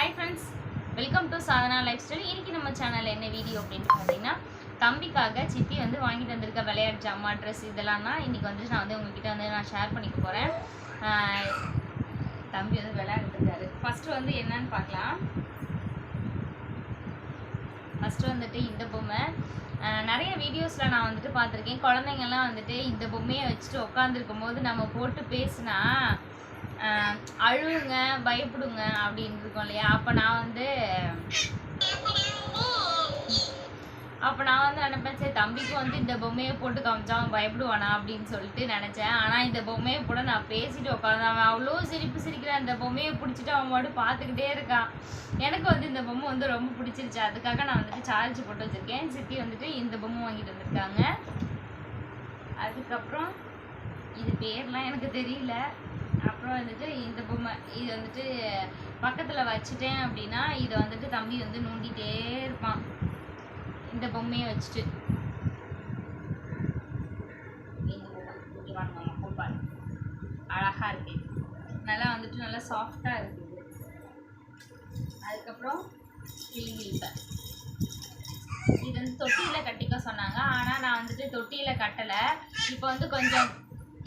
Hi friends welcome to Sadhana lifestyle இன்றைக்கி நம்ம சேனலில் என்ன வீடியோ அப்படின்னு பார்த்தீங்கன்னா தம்பிக்காக சித்தி வந்து வாங்கிட்டு வந்திருக்க விளையாட்டு ஜாமா ட்ரெஸ் இதெல்லாம் தான் இன்றைக்கி வந்து நான் வந்து உங்ககிட்ட வந்து நான் ஷேர் பண்ணிக்க போகிறேன் தம்பி வந்து விளையாண்டுருக்காரு ஃபஸ்ட்டு வந்து என்னன்னு பார்க்கலாம். ஃபஸ்ட்டு வந்துட்டு இந்த பொம்மை. நிறைய வீடியோஸில் நான் வந்துட்டு பார்த்துருக்கேன். குழந்தைங்கள்லாம் வந்துட்டு இந்த பொம்மையை வச்சுட்டு உட்காந்துருக்கும் போது நம்ம போட்டு பேசுனா அழுவுங்க பயப்படுங்க அப்படின்னு இருக்கோம் இல்லையா? அப்போ நான் வந்து அப்போ நான் வந்து நினைப்பேன் சரி தம்பிக்கு வந்து இந்த பொம்மையை போட்டு காமிச்சா அவன் பயப்படுவானா அப்படின்னு சொல்லிட்டு நினச்சேன். ஆனால் இந்த பொம்மையை கூட நான் பேசிட்டு உட்காந்து அவன் அவ்வளோ சிரிப்பு சிரிக்கிறான் இந்த பொம்மையை பிடிச்சிட்டு அவன் மட்டும் பார்த்துக்கிட்டே இருக்கான். எனக்கு வந்து இந்த பொம்மை வந்து ரொம்ப பிடிச்சிருச்சு. அதுக்காக நான் வந்துட்டு சார்ஜ் போட்டு வச்சுருக்கேன். சித்தி வந்துட்டு இந்த பொம்மை வாங்கிட்டு வந்திருக்காங்க. அதுக்கப்புறம் இது பேர்லாம் எனக்கு தெரியல. அப்புறம் வந்துட்டு இந்த பொம்மை இது வந்துட்டு பக்கத்தில் வச்சுட்டேன் அப்படின்னா இதை வந்துட்டு தம்பி வந்து நோண்டிகிட்டே இருப்பான். இந்த பொம்மையை வச்சுட்டு. வாங்க அழகா இருக்கு. நல்லா வந்துட்டு நல்லா சாஃப்டா இருக்குது அதுக்கப்புறம் இது வந்து தொட்டியில் கட்டிக்க சொன்னாங்க. ஆனால் நான் வந்துட்டு தொட்டியில் கட்டலை. இப்போ வந்து கொஞ்சம்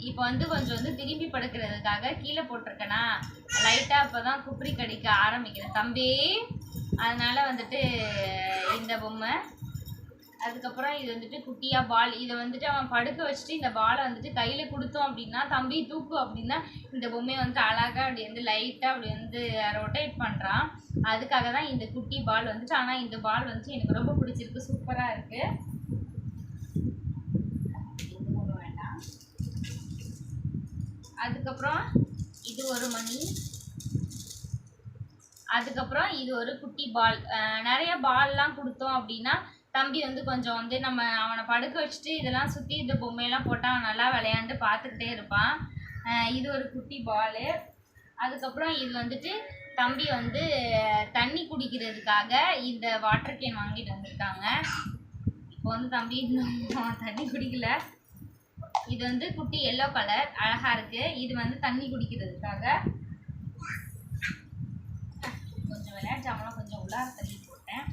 இப்போ வந்து கொஞ்சம் வந்து திரும்பி படுக்கிறதுக்காக கீழே போட்டிருக்கேனா? லைட்டாக இப்போ தான் குப்பரி கடிக்க ஆரம்பிக்கிறேன் தம்பி அதனால் வந்துட்டு இந்த பொம்மை. அதுக்கப்புறம் இது வந்துட்டு குட்டியாக பால். இதை வந்துட்டு அவன் படுக்க வச்சுட்டு இந்த பாலை வந்துட்டு கையில் கொடுத்தோம் அப்படின்னா தம்பி தூக்கு அப்படின்னா இந்த பொம்மையை வந்து அழகாக அப்படி வந்து லைட்டாக அப்படி வந்து ரொட்டேட் பண்ணுறான் அதுக்காக தான் இந்த குட்டி பால் வந்துட்டு ஆனால் இந்த பால் வந்துட்டு எனக்கு ரொம்ப பிடிச்சிருக்கு. சூப்பராக இருக்குது இது ஒன்று வேண்டாம் அதுக்கப்புறம் இது ஒரு மணி. அதுக்கப்புறம் இது ஒரு குட்டி பால். நிறைய பால்லாம் கொடுத்தோம் அப்படின்னா தம்பி வந்து கொஞ்சம் வந்து நம்ம அவனை படுக்க வச்சுட்டு இதெல்லாம் சுற்றி இந்த பொம்மையெல்லாம் போட்டால் அவன் நல்லா விளையாண்டு பார்த்துக்கிட்டே இருப்பான். இது ஒரு குட்டி பாலு. அதுக்கப்புறம் இது வந்துட்டு தம்பி வந்து தண்ணி குடிக்கிறதுக்காக இந்த வாட்டர் கேன் வாங்கிட்டு வந்திருக்காங்க. இப்போ வந்து தம்பி இன்னும் தண்ணி குடிக்கல. இது வந்து குட்டி எல்லோ கலர் அழகா இருக்கு. இது வந்து தண்ணி குடிக்கிறதுக்காக. கொஞ்சம் விளையாட்டு ஜாமெல்லாம் கொஞ்சம் உள்ளார தண்ணி போட்டேன்.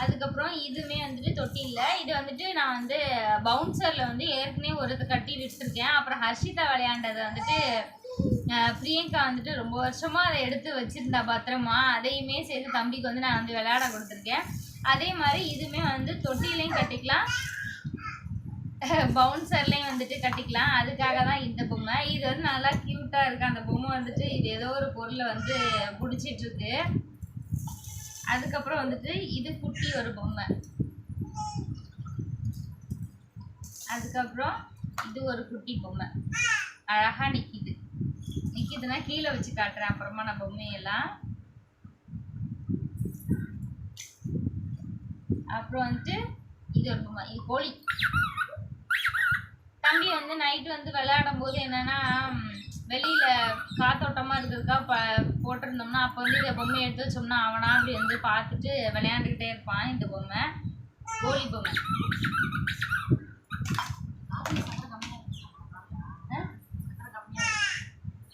அதுக்கப்புறம் இதுவுமே வந்துட்டு தொட்டியில் இது வந்துட்டு நான் வந்து பவுன்சரில் வந்து ஏற்கனவே ஒரு கட்டி விட்டுருக்கேன். அப்புறம் ஹர்ஷிதா விளையாண்டதை வந்துட்டு பிரியங்கா வந்துட்டு ரொம்ப வருஷமாக அதை எடுத்து வச்சுருந்தா பத்திரமா. அதையுமே சேர்த்து தம்பிக்கு வந்து நான் வந்து விளையாட கொடுத்துருக்கேன். அதே மாதிரி இதுவுமே வந்து தொட்டிலையும் கட்டிக்கலாம். பவுன்சர்லேயும் வந்துட்டு கட்டிக்கலாம். அதுக்காக தான் இந்த பொம்மை. இது வந்து நல்லா க்யூட்டாக இருக்குது அந்த பொம்மை வந்துட்டு இது ஏதோ ஒரு பொருளை வந்து பிடிச்சிட்ருக்கு. அதுக்கப்புறம் வந்துட்டு இது குட்டி ஒரு பொம்மை. அதுக்கப்புறம் இது ஒரு குட்டி பொம்மை. அழகாக நிற்கிது நிற்கிதுன்னா கீழே வச்சு காட்டுறேன். அப்புறமா நான் பொம்மையெல்லாம். அப்புறம் வந்துட்டு இது ஒரு பொம்மை. இது கோழி. தம்பி வந்து நைட்டு வந்து விளையாடும் போது என்னன்னா வெளியில காத்தோட்டமா இருக்கிறதுக்கா ப போட்டிருந்தோம்னா அப்போ வந்து இந்த பொம்மையை எடுத்து வச்சோம்னா அவனா அப்படி வந்து பார்த்துட்டு விளையாண்டுக்கிட்டே இருப்பான் இந்த பொம்மை. கோழி பொம்மை.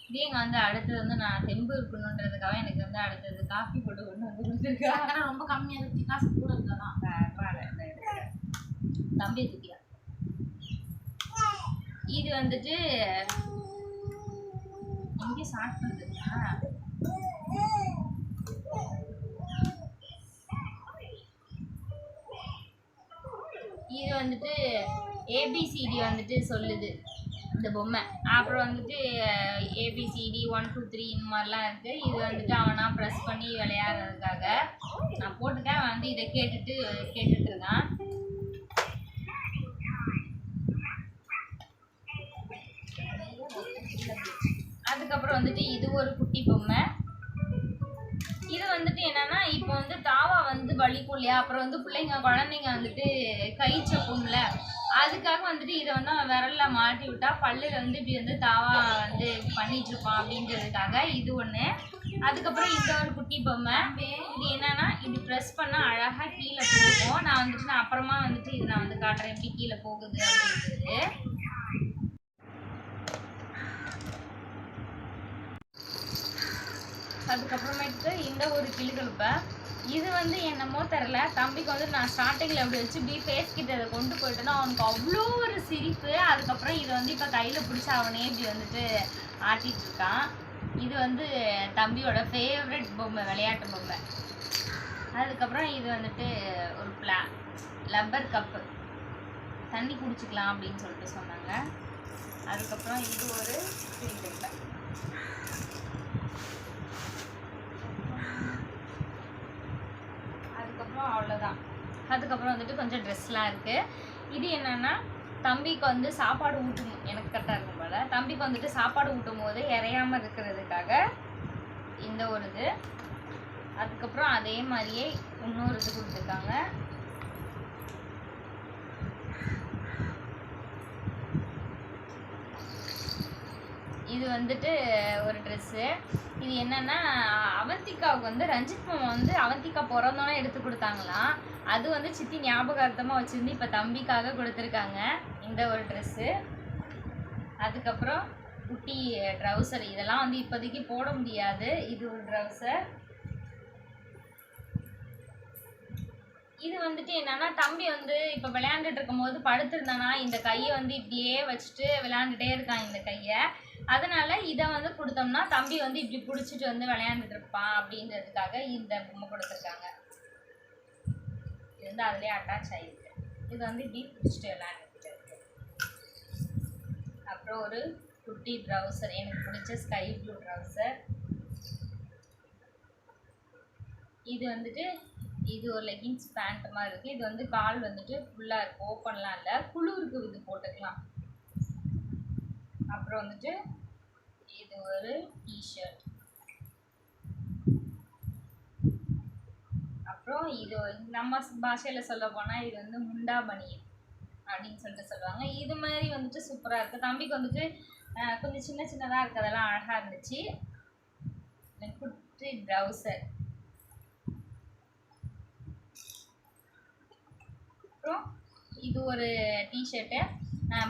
இதேங்க வந்து அடுத்தது வந்து நான் தெம்பு இருக்கணுன்றதுக்காக எனக்கு வந்து அடுத்தது காஃபி போட்டு கொண்டு வந்து ரொம்ப கம்மியா இருக்கு. காசு கூட இருக்கலாம் பரவாயில்ல. தம்பி தூக்கியா? இது வந்துட்டு எங்கே ஸ்டார்ட் பண்ணுறதுனா இது வந்துட்டு ஏபிசிடி வந்துட்டு சொல்லுது இந்த பொம்மை. அப்புறம் வந்துட்டு ஏபிசிடி ஒன் டூ த்ரீ இந்த மாதிரிலாம் இருக்குது இது வந்துட்டு அவனா ப்ரெஸ் பண்ணி விளையாடுறதுக்காக. நான் போட்டுட்டேன் அவன் வந்து இதை கேட்டுட்டு கேட்டுட்டு இருக்கான். அதுக்கப்புறம் வந்துட்டு இது ஒரு குட்டி பொம்மை. இது வந்துட்டு என்னன்னா இப்போ வந்து தாவா வந்து வலிக்கும் இல்லையா அப்புறம் வந்து பிள்ளைங்க குழந்தைங்க வந்துட்டு கை சப்பும்ல அதுக்காக வந்துட்டு இதை வந்து அவன் விரல்ல மாட்டி விட்டா பல்லுல வந்து இப்படி வந்து தாவா வந்து பண்ணிட்டு இருப்பான் அப்படின்றதுக்காக இது ஒன்று அதுக்கப்புறம் இந்த ஒரு குட்டி பொம்மை. இது என்னன்னா இப்படி ப்ரெஸ் பண்ணா அழகா கீழே போகும். நான் வந்துட்டு நான் அப்புறமா வந்துட்டு இது நான் வந்து காட்டுறேன் எப்படி கீழே போகுது அப்படின்றது. அதுக்கப்புறமேட்டு இந்த ஒரு கிளிகளுப்பை இது வந்து என்னமோ தெரில தம்பிக்கு வந்து நான் ஸ்டார்டிங்கில் அப்படி வச்சு இப்படி ஃபேஸ் கிட்ட அதை கொண்டு போயிட்டேன்னா அவனுக்கு அவ்வளோ ஒரு சிரிப்பு. அதுக்கப்புறம் இதை வந்து இப்போ கையில் பிடிச்சி அவனே இப்படி வந்துட்டு ஆட்டிகிட்டு இருக்கான் இது வந்து தம்பியோட ஃபேவரட் பொம்மை விளையாட்டு பொம்மை. அதுக்கப்புறம் இது வந்துட்டு ஒரு பிளா லப்பர் கப்பு தண்ணி குடிச்சிக்கலாம் அப்படின்னு சொல்லிட்டு சொன்னாங்க. அதுக்கப்புறம் இது ஒரு ஸ்டீல் டப்பா. அதுக்கப்புறம் அவ்வளோதான் அதுக்கப்புறம் வந்துட்டு கொஞ்சம் ட்ரெஸ்லாம் இருக்குது இது என்னென்னா தம்பிக்கு வந்து சாப்பாடு ஊட்டும் எனக்கு கரெக்டாக இருக்கும் போல். தம்பிக்கு வந்துட்டு சாப்பாடு ஊட்டும் போது இறையாமல் இருக்கிறதுக்காக இந்த ஒரு இது. அதுக்கப்புறம் அதே மாதிரியே இன்னொரு இது கொடுத்துருக்காங்க. இது வந்துட்டு ஒரு ட்ரெஸ்ஸு இது என்னன்னா அவந்திகாவுக்கு வந்து ரஞ்சித் மாமா வந்து அவந்திகா பிறந்தோன்னே எடுத்து கொடுத்தாங்களாம். அது வந்து சித்தி ஞாபகார்த்தமாக வச்சுருந்து இப்போ தம்பிக்காக கொடுத்துருக்காங்க இந்த ஒரு ட்ரெஸ்ஸு அதுக்கப்புறம் குட்டி ட்ரௌசர் இதெல்லாம் வந்து இப்போதைக்கு போட முடியாது. இது ஒரு ட்ரௌசர் இது வந்துட்டு என்னன்னா தம்பி வந்து இப்போ விளையாண்டுட்டு இருக்கும்போது படுத்திருந்தானா இந்த கையை வந்து இப்படியே வச்சுட்டு விளையாண்டுட்டே இருக்கான் இந்த கையை. அதனால இதை வந்து கொடுத்தோம்னா தம்பி வந்து இப்படி பிடிச்சிட்டு வந்து விளையாண்டுட்டு இருப்பான் அப்படின்றதுக்காக இந்த பொம்மை கொடுத்துருக்காங்க. இது வந்து அதுலேயே அட்டாச் ஆகிருக்கு இது வந்து இப்படி பிடிச்சிட்டு விளையாண்டுட்டு இருக்கு. அப்புறம் ஒரு குட்டி ட்ரௌசர் எனக்கு பிடிச்ச ஸ்கை ப்ளூ ட்ரௌசர் இது வந்துட்டு இது ஒரு லெகின்ஸ் பேண்ட் மாதிரி இருக்குது இது வந்து கால் வந்துட்டு ஃபுல்லாக இருக்குது ஓப்பன்லாம் இல்லை. குளிருக்கு இது போட்டுக்கலாம். அப்புறம் வந்துட்டு இது ஒரு டிஷர்ட் அப்புறம் இது நம்ம பாஷையில் சொல்ல போனால் இது வந்து முண்டா பனியன் அப்படின்னு சொல்லிட்டு சொல்லுவாங்க. இது மாதிரி வந்துட்டு சூப்பராக இருக்குது தம்பிக்கு வந்துட்டு கொஞ்சம் சின்ன சின்னதாக இருக்கிறதெல்லாம் அழகாக இருந்துச்சு. குட்டி ப்ரௌசர். அப்புறம் இது ஒரு டிஷர்ட்டு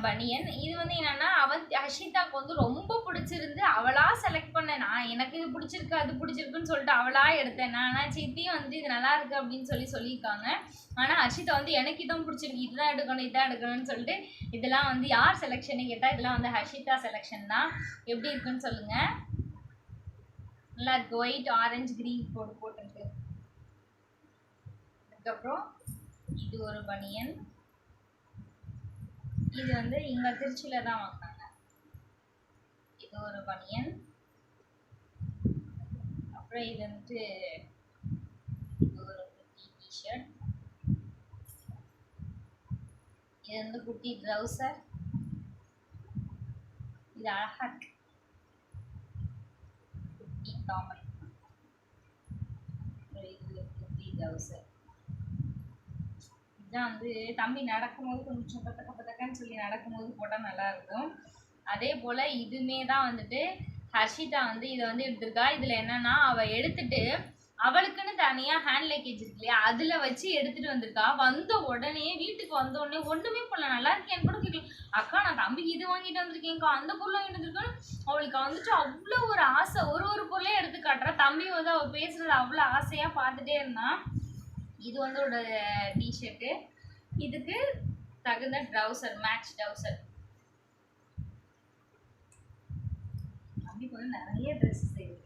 பனியன். இது வந்து என்னன்னா அவன் ஹர்ஷிதாக்கு வந்து ரொம்ப பிடிச்சிருந்து அவளா செலக்ட் பண்ண நான் எனக்கு இது பிடிச்சிருக்கு அது பிடிச்சிருக்குன்னு சொல்லிட்டு அவளா எடுத்தேன். நான் ஆனால் சித்தி வந்து இது நல்லா இருக்கு அப்படின்னு சொல்லி சொல்லியிருக்காங்க. ஆனால் ஹர்ஷிதா வந்து எனக்கு இதான் பிடிச்சிருக்கு. இதுதான் எடுக்கணும் இதான் எடுக்கணும்னு சொல்லிட்டு இதெல்லாம் வந்து யார் செலெக்ஷன் கேட்டால் இதெல்லாம் வந்து ஹர்ஷிதா செலெக்ஷன் தான். எப்படி இருக்குன்னு சொல்லுங்க. நல்லா இருக்கு. ஒயிட் ஆரஞ்சு க்ரீன் போட்டு போட்டிருக்கு. அதுக்கப்புறம் இது ஒரு பனியன். இது வந்து இங்க திருச்சியில தான் வாங்கினாங்க இது ஒரு பனியன். அப்புறம் இது வந்துட்டு இது ஒரு குட்டி டிஷர்ட் இது வந்து குட்டி ட்ரௌசர் இது அழகா இருக்கு. குட்டி காமல் அப்புறம் இது குட்டி ட்ரௌசர் இதான் வந்து தம்பி நடக்கும்போது கொஞ்சம் பத்தக்க பத்தக்கன்னு சொல்லி நடக்கும்போது போட்டால் நல்லாயிருக்கும். அதே போல் இதுமே தான் வந்துட்டு ஹர்ஷிதா வந்து இதை வந்து எடுத்திருக்கா. இதில் என்னன்னா அவள் எடுத்துட்டு அவளுக்குன்னு தனியாக ஹேண்ட் லக்கேஜ் இருக்கு இல்லையா அதில் வச்சு எடுத்துகிட்டு வந்திருக்கா. வந்த உடனே வீட்டுக்கு வந்த உடனே ஒன்றுமே பண்ணல நல்லா இருக்கேன்னு கூட கேட்கல அக்கா நான் தம்பிக்கு இது வாங்கிட்டு வந்திருக்கேன்க்கா அந்த பொருள் வாங்கிட்டு வந்திருக்கேன் அவளுக்கு வந்துட்டு அவ்வளோ ஒரு ஆசை ஒரு ஒரு பொருளையும் எடுத்து காட்டுறா. தம்பி வந்து அவள் பேசுறது அவ்வளோ ஆசையாக பார்த்துட்டே இருந்தான். இது வந்து ஒரு டிஷர்ட்டு இதுக்கு தகுந்த ட்ரௌசர் மேட்ச் ட்ரௌசர் அப்படி வந்து நிறைய ட்ரெஸ்ஸஸ் இருக்கு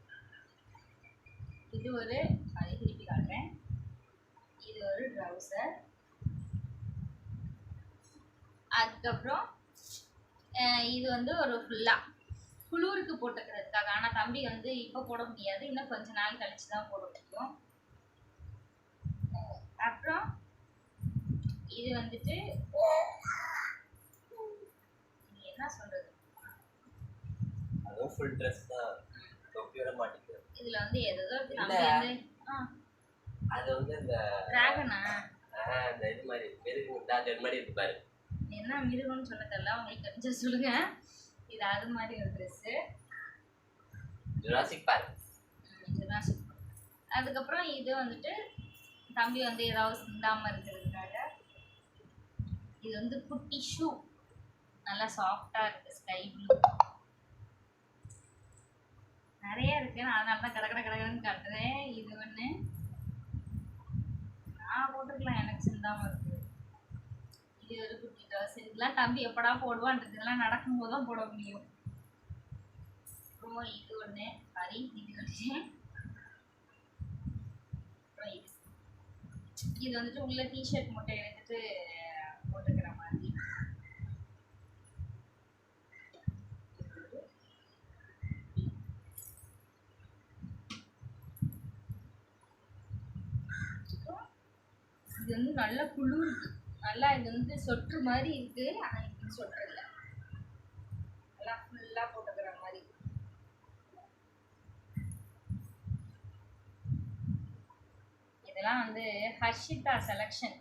இது ஒரு அதை திருப்பி காட்டுறேன் இது ஒரு ட்ரௌசர் அதுக்கப்புறம் இது வந்து ஒரு ஃபுல்லாக குளூருக்கு போட்டுக்கிறதுக்காக. ஆனால் தம்பி வந்து இப்போ போட முடியாது. இன்னும் கொஞ்ச நாள் கழிச்சு தான் போட முடியும். அப்புறம் இது வந்துட்டு என்ன சொல்றது? அதுவும் ஃபுல் ட்ரெஸ் தான் தொப்பி விட மாட்டேங்குது. இதுல வந்து இல்ல. தம்பி வந்து அது வந்து இந்த டிராகனா இந்த இது மாதிரி பெருக்கு டாக்டர் மாதிரி இருக்கு பாரு. என்ன மிருகம்னு சொல்ல தெரியல உங்களுக்கு தெரிஞ்ச சொல்லுங்க. இது அது மாதிரி ஒரு ட்ரெஸ்ஸு ஜுராசிக் பார்க் அதுக்கப்புறம் இது வந்துட்டு தம்பி வந்து ஏதாவது சிந்தாம இருக்கிறதுக்காக இது வந்து குட்டி ஷூ நல்லா சாஃப்டா இருக்கு ஸ்கை ப்ளூ நிறைய இருக்கு. நான் அதனால தான் கடை கடை கடைன்னு காட்டுறேன். இது ஒன்று நான் போட்டுக்கலாம் எனக்கு சிந்தாம இருக்கு. இது ஒரு குட்டி ட்ரெஸ் இதுக்கெல்லாம் தம்பி எப்படா போடுவான்றது இதெல்லாம் நடக்கும்போது தான் போட முடியும். அப்புறம் இது ஒன்று சாரி இது ஒன்று இது. வந்துட்டு உள்ள டிஷர்ட் மட்டும் எடுத்துட்டு போட்டுக்கிற மாதிரி இது வந்து நல்ல குளிர் நல்லா இது வந்து சொற்று மாதிரி இருக்கு. ஆனால் இப்படி சொற்று இல்லை. நல்லா ஃபுல்லா போட்டுக்கிற மாதிரி. இதெல்லாம் வந்து ஹர்ஷிதா செலக்ஷன்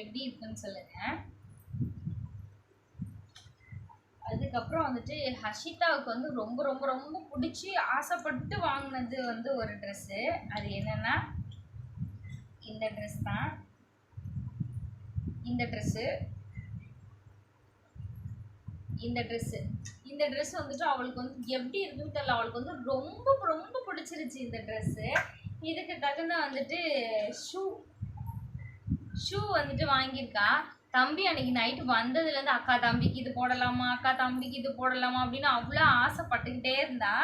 எப்படி இருக்குன்னு சொல்லுங்க. அதுக்கப்புறம் வந்துட்டு ஹர்ஷிதாவுக்கு வந்து ரொம்ப ரொம்ப ரொம்ப பிடிச்சி ஆசைப்பட்டு வாங்கினது வந்து ஒரு ட்ரெஸ்ஸு அது என்னன்னா இந்த ட்ரெஸ் தான். இந்த ட்ரெஸ்ஸு இந்த ட்ரெஸ்ஸு இந்த ட்ரெஸ் வந்துட்டு அவளுக்கு வந்து எப்படி இருக்குன்னு தெரியல. அவளுக்கு வந்து ரொம்ப ரொம்ப பிடிச்சிருச்சு இந்த ட்ரெஸ்ஸு இதுக்கு தகுந்த வந்துட்டு ஷூ ஷூ வந்துட்டு வாங்கியிருக்கா. தம்பி அன்னைக்கு நைட்டு வந்ததுலேருந்து அக்கா தம்பிக்கு இது போடலாமா அக்கா தம்பிக்கு இது போடலாமா அப்படின்னு அவ்வளோ ஆசைப்பட்டுக்கிட்டே இருந்தா.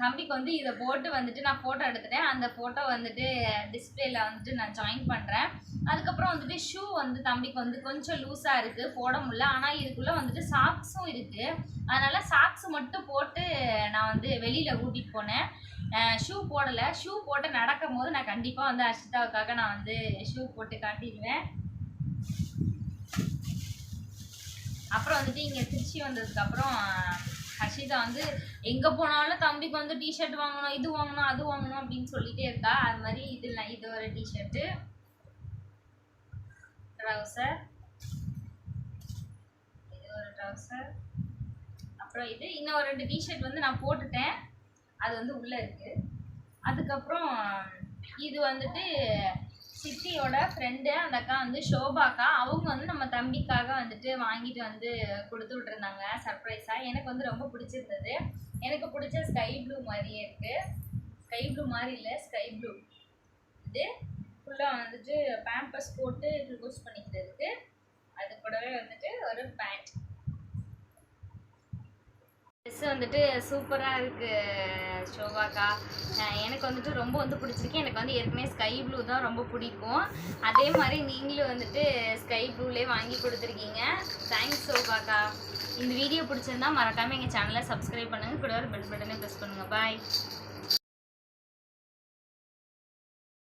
தம்பிக்கு வந்து இதை போட்டு வந்துட்டு நான் ஃபோட்டோ எடுத்துட்டேன். அந்த ஃபோட்டோ வந்துட்டு டிஸ்பிளேல வந்துட்டு நான் ஜாயின் பண்ணுறேன் அதுக்கப்புறம் வந்துட்டு ஷூ வந்து தம்பிக்கு வந்து கொஞ்சம் லூஸாக இருக்குது போட முடியல. ஆனால் இதுக்குள்ளே வந்துட்டு சாக்ஸும் இருக்குது அதனால் சாக்ஸ் மட்டும் போட்டு நான் வந்து வெளியில் கூட்டிகிட்டு போனேன். ஷூ போடலை. ஷூ போட்டு நடக்கும் போது நான் கண்டிப்பாக வந்து அர்ஷிதாவுக்காக நான் வந்து ஷூ போட்டு காட்டிடுவேன். அப்புறம் வந்துட்டு இங்கே திருச்சி வந்ததுக்கப்புறம் ஹர்ஷிதா வந்து எங்கே போனாலும் தம்பிக்கு வந்து டிஷர்ட் வாங்கணும் இது வாங்கணும் அது வாங்கணும் அப்படின்னு சொல்லிட்டே இருக்கா அது மாதிரி இது இல்லை இது ஒரு டிஷர்ட்டு ட்ரௌசர் இது ஒரு ட்ரௌசர் அப்புறம் இது இன்னும் ரெண்டு டிஷர்ட் வந்து நான் போட்டுட்டேன். அது வந்து உள்ளே இருக்குது அதுக்கப்புறம் இது வந்துட்டு சித்தியோட ஃப்ரெண்டு அந்த அக்கா வந்து ஷோபாக்கா அவங்க வந்து நம்ம தம்பிக்காக வந்துட்டு வாங்கிட்டு வந்து கொடுத்து விட்ருந்தாங்க சர்ப்ரைஸாக எனக்கு வந்து ரொம்ப பிடிச்சிருந்தது. எனக்கு பிடிச்ச ஸ்கை ப்ளூ மாதிரியே இருக்குது ஸ்கை ப்ளூ மாதிரி இல்லை ஸ்கை ப்ளூ இது ஃபுல்லாக வந்துட்டு பேம்பஸ் போட்டு யூஸ் பண்ணிக்கிறதுக்கு. அது கூடவே வந்துட்டு ஒரு பேண்ட் ட்ரெஸ் வந்துட்டு சூப்பராக இருக்குது ஷோபாக்கா எனக்கு வந்துட்டு ரொம்ப வந்து பிடிச்சிருக்கு. எனக்கு வந்து ஏற்கனவே ஸ்கை ப்ளூ தான் ரொம்ப பிடிக்கும். அதே மாதிரி நீங்களும் வந்துட்டு ஸ்கை ப்ளூலே வாங்கி கொடுத்துருக்கீங்க. தேங்க்ஸ் ஷோபாக்கா இந்த வீடியோ பிடிச்சிருந்தா மறக்காமல் எங்கள் சேனலை சப்ஸ்கிரைப் பண்ணுங்கள் கூட ஒரு பெல் பட்டனை ப்ரெஸ் பண்ணுங்கள் பாய்